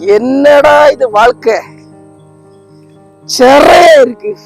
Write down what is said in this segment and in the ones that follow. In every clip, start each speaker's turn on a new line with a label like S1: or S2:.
S1: என்னடா இது வாழ்க்கை? சிறையா இருக்கு.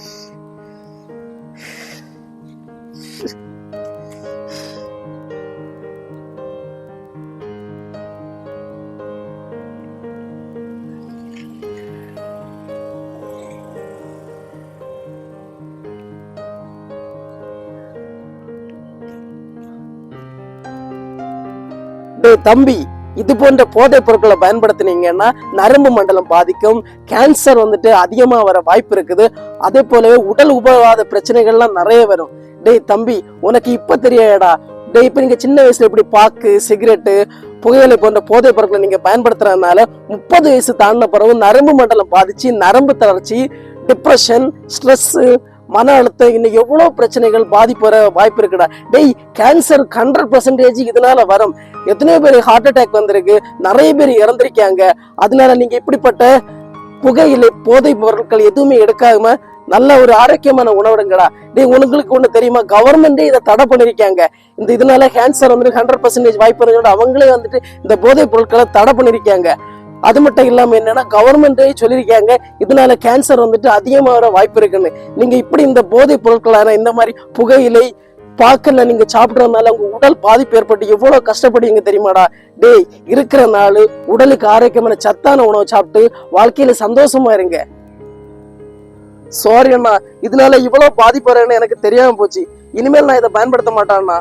S1: தம்பி. இது போன்ற போதைப் பொருட்களை பயன்படுத்தினீங்கன்னா நரம்பு மண்டலம் பாதிக்கும் கேன்சர் வந்துட்டு அதிகமா வர வாய்ப்பு இருக்குது. அதே போலவே உடல் உபவாத பிரச்சனைகள்லாம் நிறைய வரும். டேய் தம்பி உனக்கு இப்ப தெரியாடா டேய் இப்ப நீங்க சின்ன வயசுல இப்படி பாக்கு சிகரெட்டு புகையிலை போன்ற போதைப் பொருட்களை நீங்க பயன்படுத்துறதுனால முப்பது வயசு தாண்டின பிறகு நரம்பு மண்டலம் பாதிச்சு நரம்பு தளர்ச்சி டிப்ரெஷன் ஸ்ட்ரெஸ்ஸு மன அழுத்தம் இன்னும் எவ்வளவு பிரச்சனைகள் பாதிப்பு வர வாய்ப்பு இருக்குடா. டேய் கேன்சர் ஹண்ட்ரட் பர்சன்டேஜ் இதனால வரும். எத்தனையோ பேர் ஹார்ட் அட்டாக் வந்திருக்கு. நிறைய பேர் இறந்திருக்காங்க. அதனால நீங்க இப்படிப்பட்ட புகையிலை போதைப் பொருட்கள் எதுவுமே எடுக்காம நல்ல ஒரு ஆரோக்கியமான உணவுடுங்கடா டேய் உங்களுக்கு ஒன்று தெரியுமா? கவர்மெண்டே இதை தடை பண்ணியிருக்காங்க இந்த இதனால கேன்சர் வந்துட்டு ஹண்ட்ரட் பர்சன்டேஜ் வாய்ப்பு இருக்குன்னு அவங்களே வந்துட்டு இந்த போதைப் பொருட்களை தடை பண்ணியிருக்காங்க அது மட்டும் இல்லாம என்னன்னா கவர்மெண்டே சொல்லியிருக்காங்க இதனால கேன்சர் வந்துட்டு அதிகமா வாய்ப்பு இருக்குன்னு. நீங்க இப்படி இந்த போதைப் பொருட்களான இந்த மாதிரி புகையிலை பாக்கல்ல நீங்க சாப்பிட்றதுனால உங்க உடல் பாதிப்பு ஏற்பட்டு எவ்வளவு கஷ்டப்படுவீங்க தெரியுமாடா? டேய் இருக்கிற நாள் உடலுக்கு ஆரோக்கியமான சத்தான உணவு சாப்பிட்டு வாழ்க்கையில சந்தோஷமா இருங்க. சாரி அண்ணா இதனால இவ்வளவு பாதிப்பு வரேன்னு எனக்கு தெரியாம போச்சு. இனிமேல் நான் இதை பயன்படுத்த மாட்டேன்னா